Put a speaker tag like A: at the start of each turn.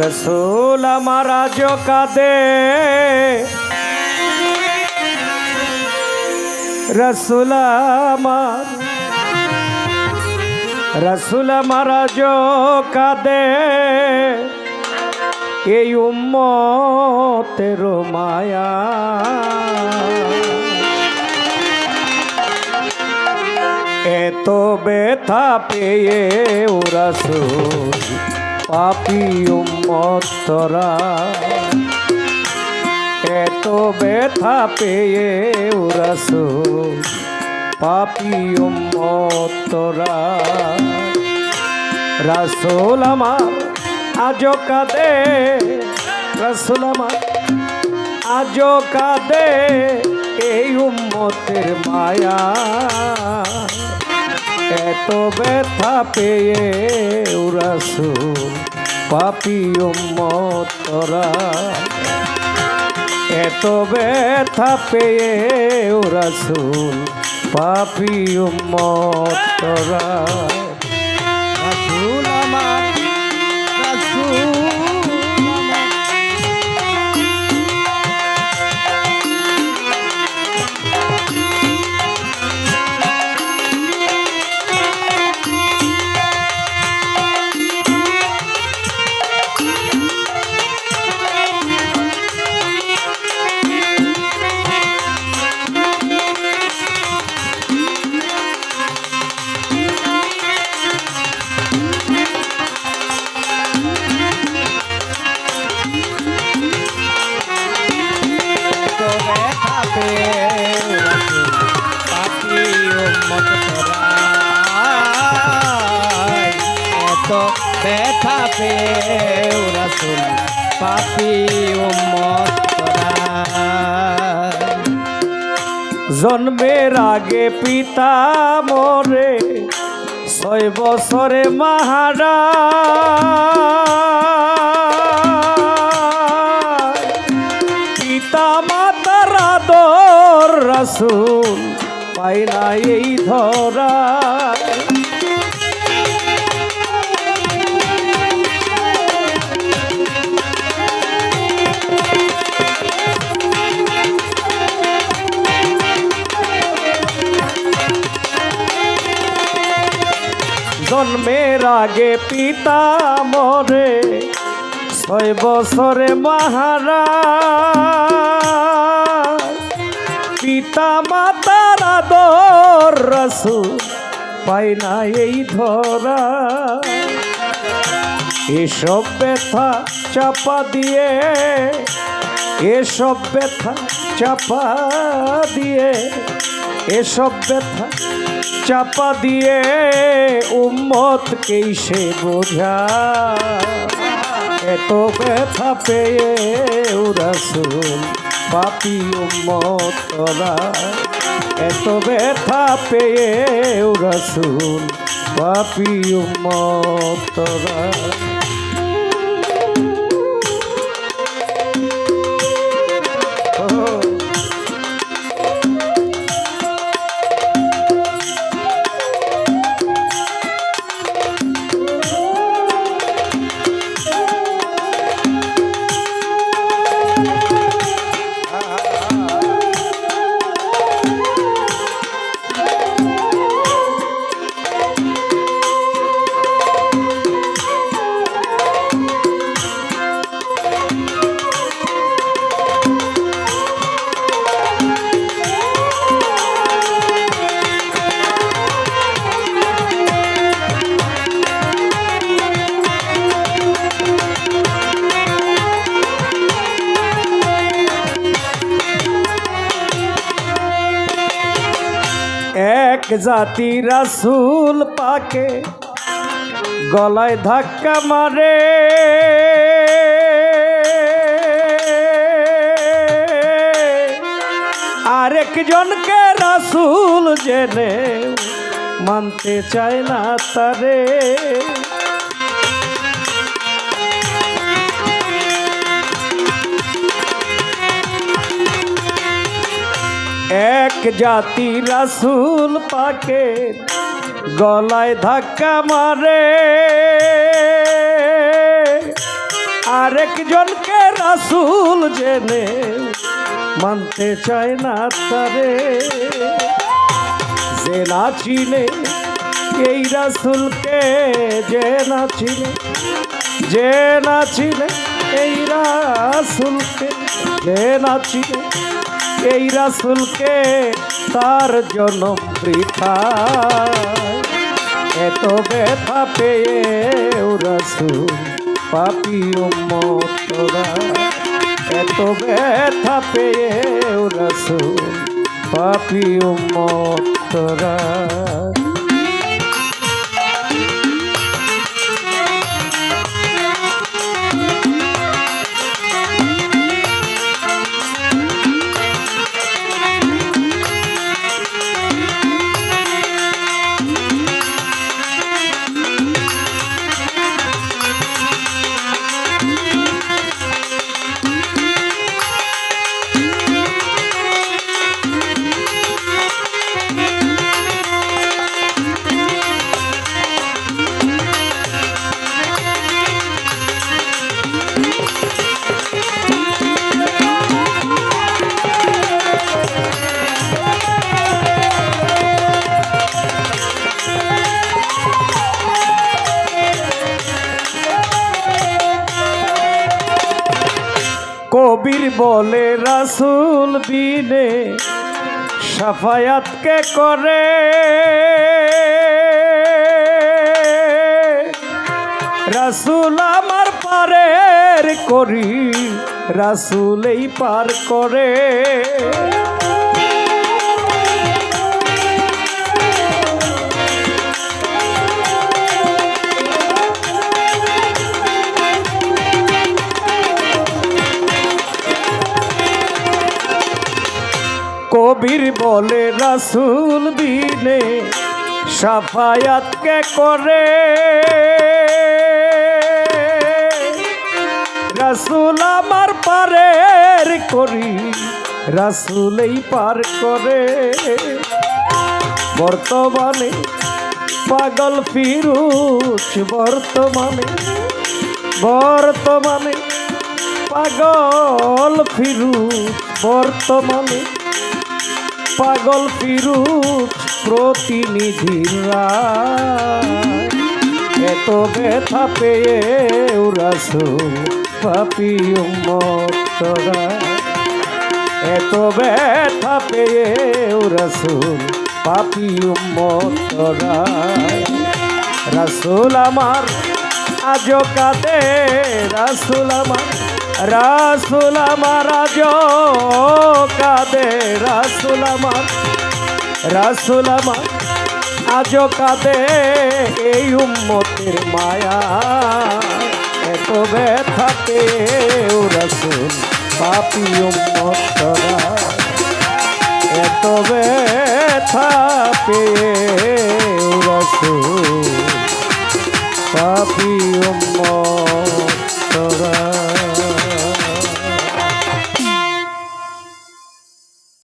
A: রসুল আমার কাদে। রসুল আমার রসুল আমার কাদে। এই উম্মতের মায়া। এত ব্যথা পেয়ে ওরা পাপি উম্মতরা এত ব্যথা পেয়ে ওরা পাপি উম্মতরা রাসোল আজ কাদে। রাসোল আমার আজ কাদে এই উম্মতের মায়া। এত ব্যথা পেয়ে রাসুল পাপি মতরা এত ব্যথা পেয়ে রাসুল পাপি মতরা আমার জন্মের আগে পিতা মরে ছয় বছরে মাহারা পিতা মাতার আদর রাসুল না এই ধরা। জন্মের আগে পিতা মরে ছয় বছরে মাহারা। পিতা মাতার আদর রসুল পাই না এই ধরা। এসব ব্যথা চাপা দিয়ে, এসব ব্যথা চাপা দিয়ে, এসব ব্যথা চাপা দিয়ে উম্মতকেই সে বোঝা। এত ব্যথা পেয়ে রাসুল পাপি মতরা এত ব্যথা পেয়ে রাসুল পাপি উম্মতরা এক জাতি রাসুল পাকে গলায় ধাক্কা মারে। আরেকজনকে রাসুল জেনে মানতে চায় না তারে। জাতি রাসুল পাকে গলায় ধাক্কা মারে। আরেকজনকে রাসুল জেনে মানতে চায় না তারে। যে না চিনে এই রাসুলকে, যে না চিনে, যে না চিনে এই রাসুলকে, যে না চিনে এই রাসুলকে তার জনম বৃথা এত ব্যথা পেয়েও রাসুল পাপি মতরা এত ব্যথা পেয়েও রাসুল পাপি মতরা বলে রাসুল বিনে সাফায়াতকে করে। রাসুল আমার পারের করি রাসুল এই পার করে। কবির বলে রাসুল বিনে সাফায়াতকে করে। রাসুল আমার পারের করি রাসুল এই পার করে। বর্তমানে পাগল ফিরুচ বর্তমানে বর্তমানে পাগল ফিরুচ বর্তমানে পাগল ফিরুচ প্রতিনিধিরা এত ব্যথা পেয়ে রাসুল পাপি মতরা এত ব্যথা পেয়ে রাসুল পাপি মতরা রাসুল আমার আজ কাঁদে, রাসুল আমার রাসুল আমার কাদে, রাসুল আমার রাসুল আমার আজ কাদে এই উম্মতের মায়া। এত ব্যথা পেয়ে রাসুল পাপি উম্মতরা